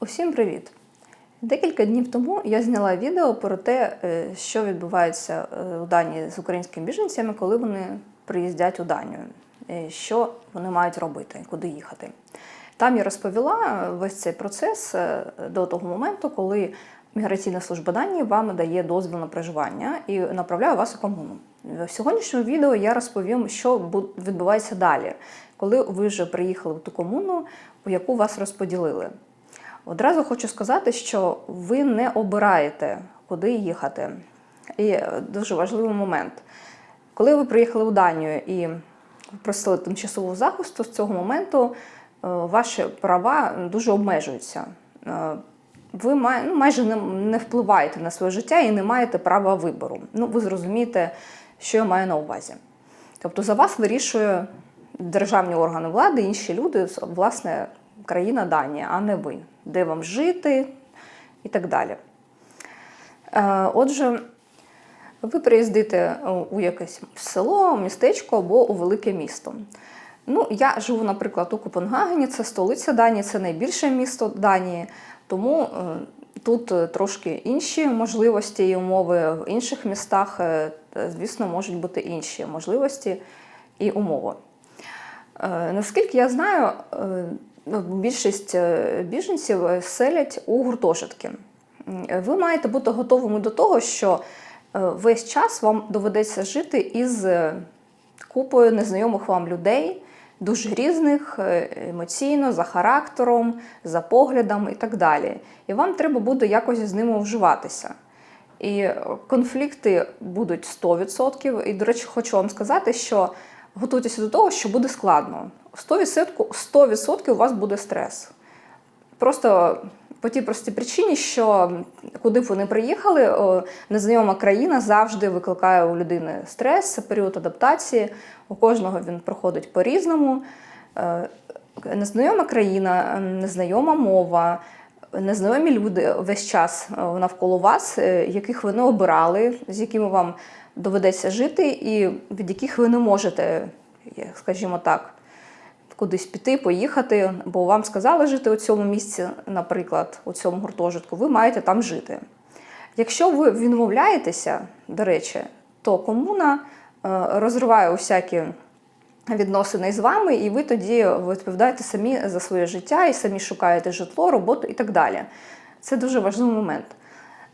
Усім привіт! Декілька днів тому я зняла відео про те, е, що відбувається е, у Данії з українськими біженцями, коли вони приїздять у Данію, е, що вони мають робити, куди їхати. Там я розповіла весь цей процес до того моменту, коли Міграційна служба Данії вам дає дозвіл на проживання і направляє вас у комуну. В сьогоднішньому відео я розповім, що відбувається далі, коли ви вже приїхали в ту комуну, у яку вас розподілили. Одразу хочу сказати, що ви не обираєте, куди їхати. І е, дуже важливий момент. Коли ви приїхали у Данію і просили тимчасового захисту, з цього моменту е, ваші права дуже обмежуються. Е, Ви май, ну, майже не, не впливаєте на своє життя і не маєте права вибору. Ну, ви зрозумієте, що я маю на увазі. Тобто за вас вирішує державні органи влади, інші люди, власне, країна Данія, а не ви, де вам жити і так далі. Е, Отже, ви приїздите у якесь село, містечко або у велике місто. Ну, я живу, наприклад, у Копенгагені, це столиця Данії, це найбільше місто Данії, тому е, тут е, трошки інші можливості і умови. В інших містах, звісно, можуть бути інші можливості і умови. Наскільки я знаю, більшість е, біженців е, селять у гуртожитки. Ви маєте бути готовими до того, що е, весь час вам доведеться жити із купою незнайомих вам людей, дуже різних емоційно, за характером, за поглядом і так далі. І вам треба буде якось з ними вживатися. І конфлікти будуть 100%. І, до речі, хочу вам сказати, що готуйтеся до того, що буде складно. 100%, 100% у вас буде стрес. Просто по тій простій причині, що куди б ви не приїхали, незнайома країна завжди викликає у людини стрес, це період адаптації. У кожного він проходить по-різному. Е, Незнайома країна, незнайома мова, незнайомі люди весь час е, навколо вас, е, яких ви не обирали, з якими вам доведеться жити, і від яких ви не можете, скажімо так, кудись піти, поїхати, бо вам сказали жити у цьому місці, наприклад, у цьому гуртожитку, ви маєте там жити. Якщо ви відмовляєтеся, до речі, то комуна е, розриває усякі відносини з вами, і ви тоді відповідаєте самі за своє життя і самі шукаєте житло, роботу і так далі. Це дуже важливий момент.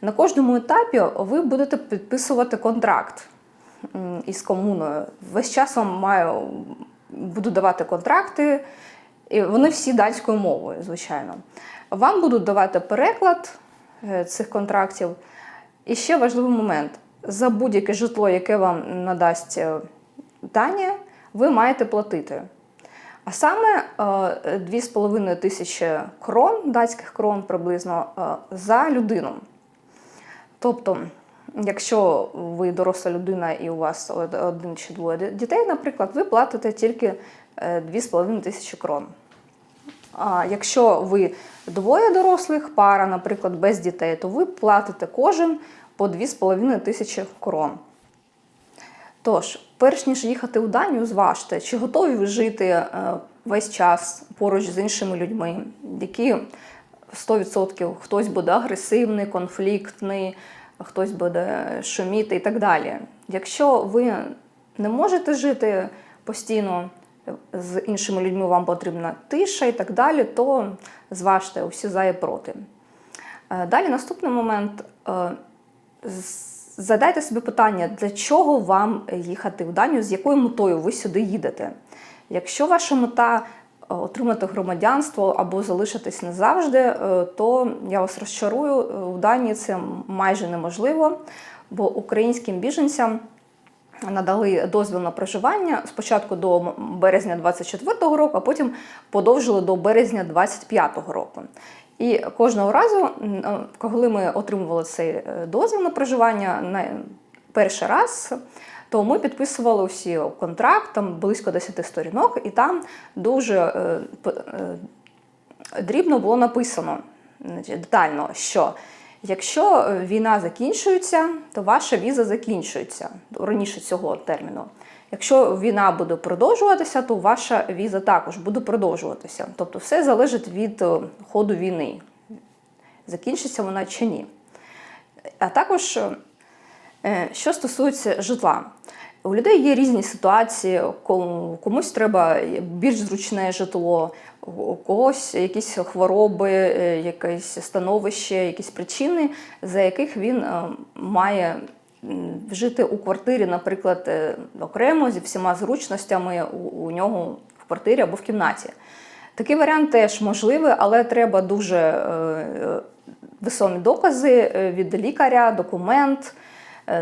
На кожному етапі ви будете підписувати контракт із комуною. Весь час вам маю буду давати контракти, і вони всі данською мовою, звичайно. Вам будуть давати переклад е, цих контрактів. І ще важливий момент: за будь-яке житло, яке вам надасть е, Данія, ви маєте платити. А саме е, 2,5 тисячі крон, датських крон приблизно, е, за людину. Тобто, якщо ви доросла людина і у вас один чи двоє дітей, наприклад, ви платите тільки е, 2,5 тисячі крон. А якщо ви двоє дорослих, пара, наприклад, без дітей, то ви платите кожен по 2,5 тисячі крон. Тож, перш ніж їхати у Данію, зважте, чи готові ви жити е, весь час поруч з іншими людьми, які 100% хтось буде агресивний, конфліктний, хтось буде шуміти і так далі. Якщо ви не можете жити постійно з іншими людьми, вам потрібна тиша і так далі, то зважте усі за і проти. Е, Далі наступний момент. Е, Задайте собі питання, для чого вам їхати в Данію, з якою метою ви сюди їдете. Якщо ваша мета отримати громадянство або залишитись назавжди, е, то я вас розчарую, е, в Данії це майже неможливо, бо українським біженцям надали дозвіл на проживання спочатку до березня 24-го року, а потім подовжили до березня 25-го року. І кожного разу, е, коли ми отримували цей дозвіл на проживання на перший раз, то ми підписували усі контракт, там близько 10 сторінок, і там дуже е, е, дрібно було написано детально, що якщо е, війна закінчується, то ваша віза закінчується раніше цього терміну. Якщо війна буде продовжуватися, то ваша віза також буде продовжуватися. Тобто все залежить від ходу війни, закінчиться вона чи ні. А також, що стосується житла. У людей є різні ситуації, комусь треба більш зручне житло, у когось якісь хвороби, е, якесь становище, якісь причини, за яких він е, має жити у квартирі, наприклад, е, окремо зі всіма зручностями у, нього в квартирі або в кімнаті. Такий варіант теж можливий, але треба дуже е, весомі докази е, від лікаря, документ, е,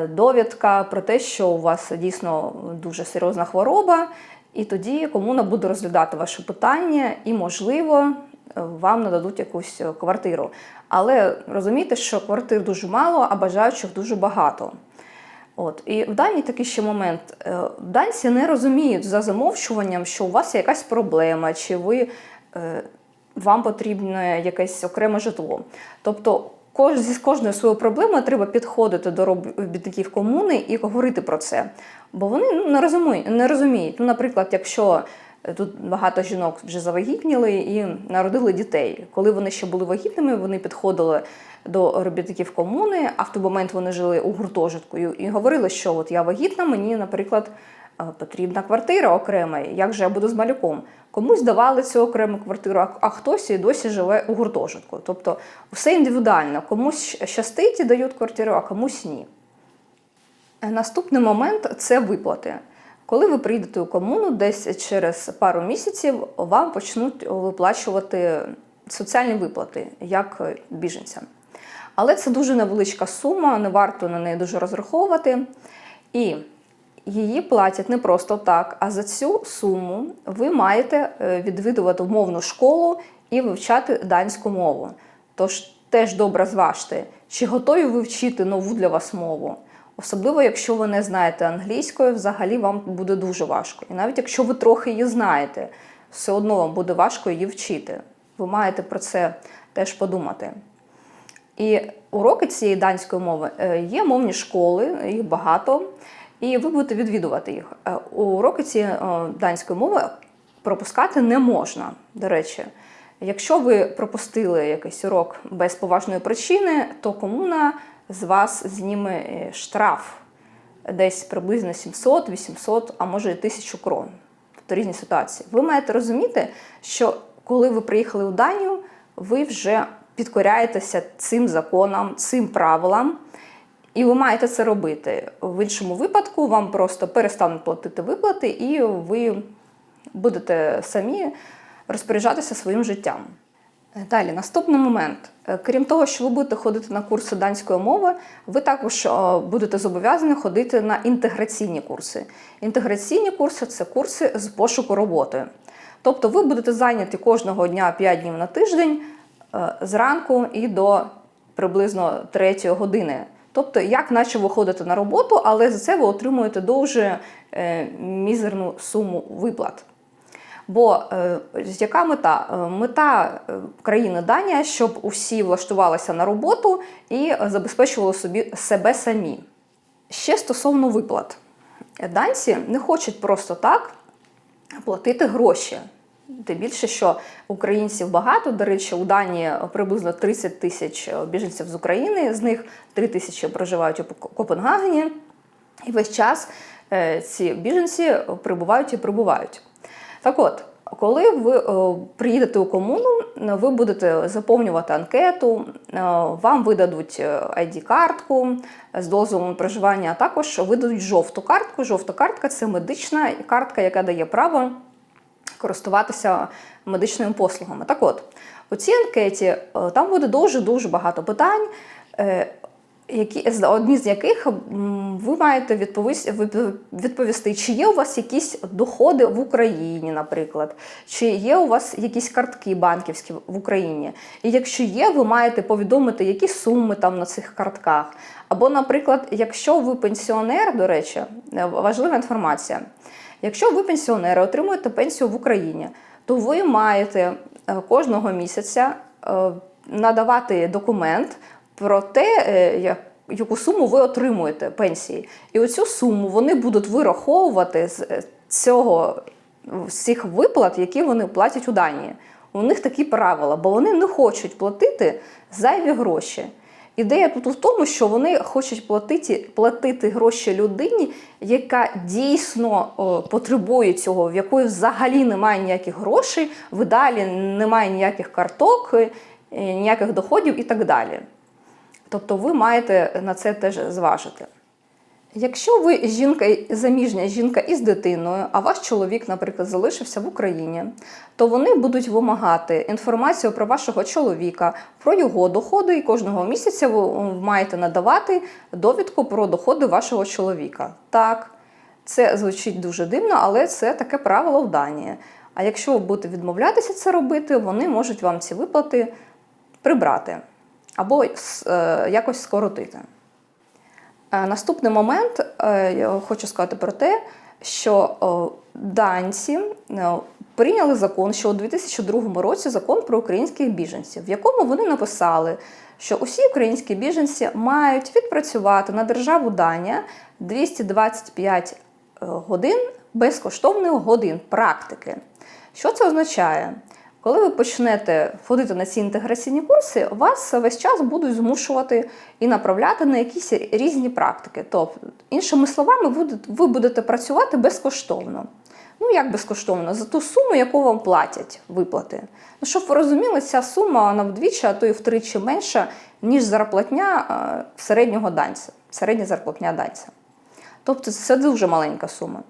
довідка про те, що у вас дійсно дуже серйозна хвороба, і тоді комуна буде розглядати ваше питання, і, можливо, е, вам нададуть якусь е, квартиру. Але розумійте, що квартир дуже мало, а бажаючих дуже багато. От і в Данії такий ще момент. Е, Данці не розуміють за замовчуванням, що у вас є якась проблема, чи ви, е, вам потрібне якесь окреме житло. Тобто, кож- зі кожною своєю проблемою треба підходити до робітників комуни і говорити про це. Бо вони ну, не розуміють. Не розуміють. Ну, наприклад, якщо е, тут багато жінок вже завагітніли і народили дітей. Коли вони ще були вагітними, вони підходили до робітників комуни, а в той момент вони жили у гуртожитку і- говорили, що от я вагітна, мені, наприклад, потрібна квартира окрема, як же я буду з малюком. Комусь давали цю окрему квартиру, а- хтось і досі живе у гуртожитку. Тобто все індивідуально. Комусь щастить і дають квартиру, а комусь ні. Е, Наступний момент це виплати. Коли ви прийдете у комуну, десь через пару місяців вам почнуть виплачувати соціальні виплати як біженцям. Але це дуже невеличка сума, не варто на неї дуже розраховувати. І її платять не просто так, а за цю суму ви маєте е, відвідувати мовну школу і вивчати данську мову. Тож теж добре зважте, чи готові ви вчити нову для вас мову. Особливо, якщо ви не знаєте англійської, взагалі вам буде дуже важко. І навіть якщо ви трохи її знаєте, все одно вам буде важко її вчити. Ви маєте про це теж подумати. І уроки цієї данської мови е, є мовні школи, їх багато, і ви будете відвідувати їх. Е, Уроки цієї е, данської мови пропускати не можна. До речі, якщо ви пропустили якийсь урок без поважної причини, то комуна з вас зніме е, штраф десь приблизно 700, 800, а може і 1000 крон. Тобто різні ситуації. Ви маєте розуміти, що коли ви приїхали у Данію, ви вже підкоряєтеся цим законам, цим правилам, і ви маєте це робити. В іншому випадку вам просто перестануть платити виплати, і ви будете самі розпоряджатися своїм життям. Далі, наступний момент. Крім того, що ви будете ходити на курси данської мови, ви також е, будете зобов'язані ходити на інтеграційні курси. Інтеграційні курси це курси з пошуку роботи. Тобто ви будете зайняті кожного дня 5 днів на тиждень е, зранку і до приблизно 3 години. Тобто, як наче ви ходите на роботу, але за це ви отримуєте дуже е, мізерну суму виплат. Бо е, яка мета? Е, Мета країни Данія, щоб усі влаштувалися на роботу і забезпечували собі себе самі. Ще стосовно виплат. Данці не хочуть просто так платити гроші. Тим більше, що українців багато. До речі, у Данії приблизно 30 тисяч біженців з України, з них 3 тисячі проживають у Копенгагені. І весь час е, ці біженці прибувають і прибувають. Так от, коли ви е, приїдете у комуну, е, ви будете заповнювати анкету, е, вам видадуть ID-картку з дозволом проживання, а також видадуть жовту картку. Жовта картка це медична картка, яка дає право користуватися медичними послугами. Так от, у цій анкеті е, там буде дуже-дуже багато питань. е, які одні з яких ви маєте відповісти, відповісти, чи є у вас якісь доходи в Україні, наприклад, чи є у вас якісь картки банківські в Україні. І якщо є, ви маєте повідомити, які суми там на цих картках. Або, наприклад, якщо ви пенсіонер, до речі, е, важлива інформація. Якщо ви пенсіонер і отримуєте пенсію в Україні, то ви маєте е, кожного місяця е, надавати документ про те, е, яку суму ви отримуєте пенсії. І оцю суму вони будуть вираховувати з цього цих виплат, які вони платять у Данії. У них такі правила, бо вони не хочуть платити зайві гроші. Ідея тут в тому, що вони хочуть платити, платити гроші людині, яка дійсно потребує цього, в якої взагалі немає ніяких грошей, в далі немає ніяких карток, е, ніяких доходів і так далі. Тобто ви маєте на це теж зважити. Якщо ви жінка заміжня жінка із дитиною, а ваш чоловік, наприклад, залишився в Україні, то вони будуть вимагати інформацію про вашого чоловіка, про його доходи, і кожного місяця ви маєте надавати довідку про доходи вашого чоловіка. Так, це звучить дуже дивно, але це таке правило в Данії. А якщо ви будете відмовлятися це робити, вони можуть вам ці виплати прибрати або е, якось скоротити. Е, Наступний момент е, я хочу сказати про те, що е, данці прийняли закон, що у 2002 році закон про українських біженців, в якому вони написали, що усі українські біженці мають відпрацювати на державу Данія 225 е, годин безкоштовних годин практики. Що це означає? Коли ви почнете ходити на ці інтеграційні курси, вас весь час будуть змушувати і направляти на якісь різні практики. Тобто, іншими словами, ви будете- працювати безкоштовно. Ну, як безкоштовно, за ту суму, яку вам платять виплати. Ну, щоб ви розуміли, ця сума вона вдвічі, а то і втричі менша, ніж зарплатня е, середнього данця, середня зарплатня данця. Тобто це дуже маленька сума.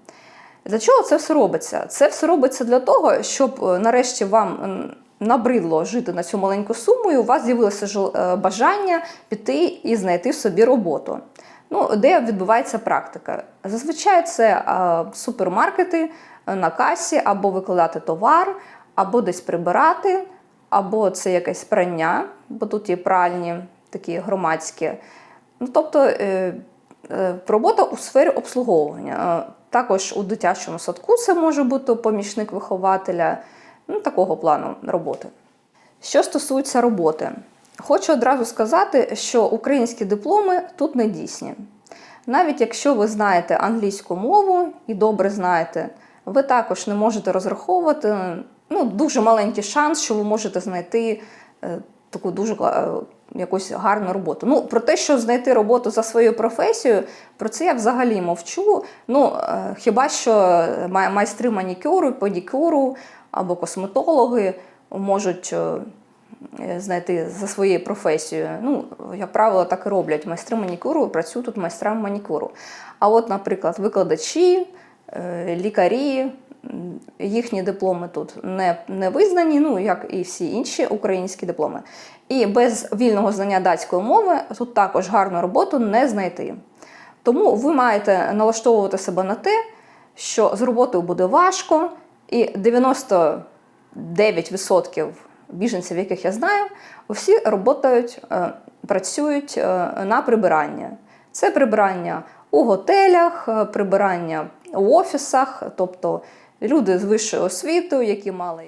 Для чого це все робиться? Це все робиться для того, щоб е, нарешті вам набридло жити на цю маленьку суму, і у вас з'явилося е, бажання піти і знайти собі роботу. Ну, де відбувається практика? Зазвичай це е, супермаркети на касі, або викладати товар, або десь прибирати, або це якесь прання, бо тут є пральні, такі громадські. Ну, тобто робота у сфері обслуговування. Також у дитячому садку це може бути помічник вихователя, ну, такого плану роботи. Що стосується роботи, хочу одразу сказати, що українські дипломи тут не дійсні. Навіть якщо ви знаєте англійську мову і добре знаєте, ви також не можете розраховувати ну, дуже маленький шанс, що ви можете знайти е, таку дуже е, якусь гарну роботу. Ну, про те, що знайти роботу за своєю професією, про це я взагалі мовчу. Ну, е, хіба що майстри манікюру, педикюру або косметологи можуть е, е, знайти за своєю професією. Ну, як правило, так і роблять. Майстри манікюру працюють тут майстрами манікюру. А от, наприклад, викладачі, е, лікарі, їхні дипломи тут не, не визнані, ну як і всі інші українські дипломи. І без вільного знання датської мови тут також гарну роботу не знайти. Тому ви маєте налаштовувати себе на те, що з роботою буде важко, і 99% біженців, яких я знаю, всі роботають, е, працюють е, на прибирання. Це прибирання у готелях, е, прибирання у офісах, тобто люди з вищою освітою, які мали.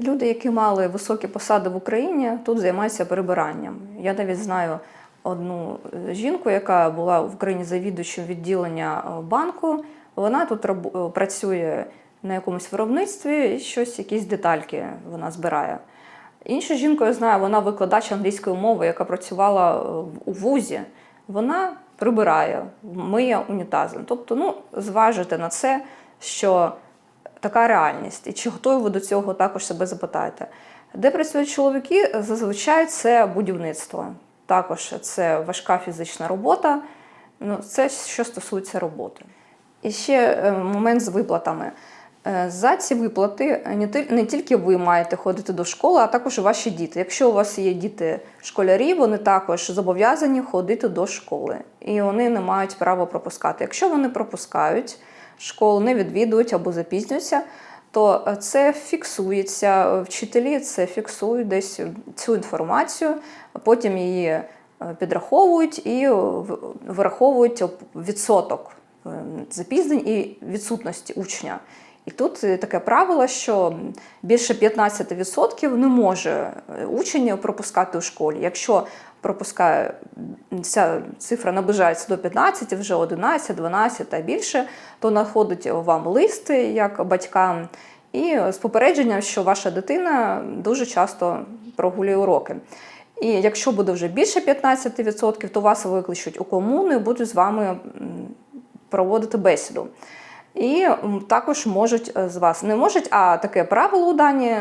Люди, які мали високі посади в Україні, тут займаються прибиранням. Я навіть знаю одну жінку, яка була в Україні завідувачем відділення е, банку. Вона тут е, працює на якомусь виробництві і щось, якісь детальки вона збирає. Інша жінка, я знаю, вона викладач англійської мови, яка працювала е, у вузі. Вона прибирає, миє унітази. Тобто, ну, зважити на це, що така реальність. І чи готові ви до цього також себе запитаєте? Де працюють чоловіки? Зазвичай це будівництво. Також це важка фізична робота. Ну, це що стосується роботи. І ще е, момент з виплатами. Е, За ці виплати не тільки ви маєте ходити до школи, а також ваші діти. Якщо у вас є діти школярі, вони також зобов'язані ходити до школи, і вони не мають права пропускати. Якщо вони пропускають школу, не відвідують або запізнюються, то е, це фіксується. Вчителі це фіксують десь цю інформацію, потім її е, підраховують і е, в- вираховують відсоток запізнень і відсутності учня. І тут таке правило, що більше 15% не може учень пропускати у школі. Якщо пропускає ця цифра наближається до 15, вже 11, 12 та більше, то надходить вам лист як батькам, і з попередженням, що ваша дитина дуже часто прогулює уроки. І якщо буде вже більше 15%, то вас викличуть у комуну і будуть з вами проводити бесіду. І також можуть е, з вас не можуть, а таке правило у Данії,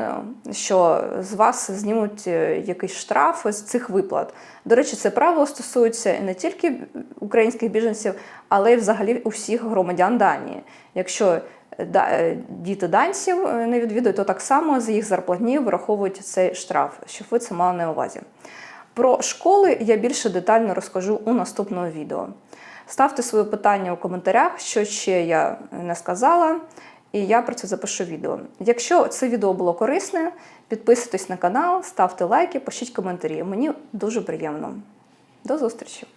що з вас знімуть е, якийсь штраф з цих виплат. До речі, це правило стосується не тільки українських біженців, але й взагалі усіх громадян Данії. Якщо е, діти данців не відвідують, то так само з їх зарплатні враховують цей штраф, щоб ви це мали на увазі. Про школи я більше детально розкажу у наступному відео. Ставте свої питання у коментарях, що ще я не сказала, і я про це запишу відео. Якщо це відео було корисне, підписуйтесь на канал, ставте лайки, пишіть коментарі. Мені дуже приємно. До зустрічі!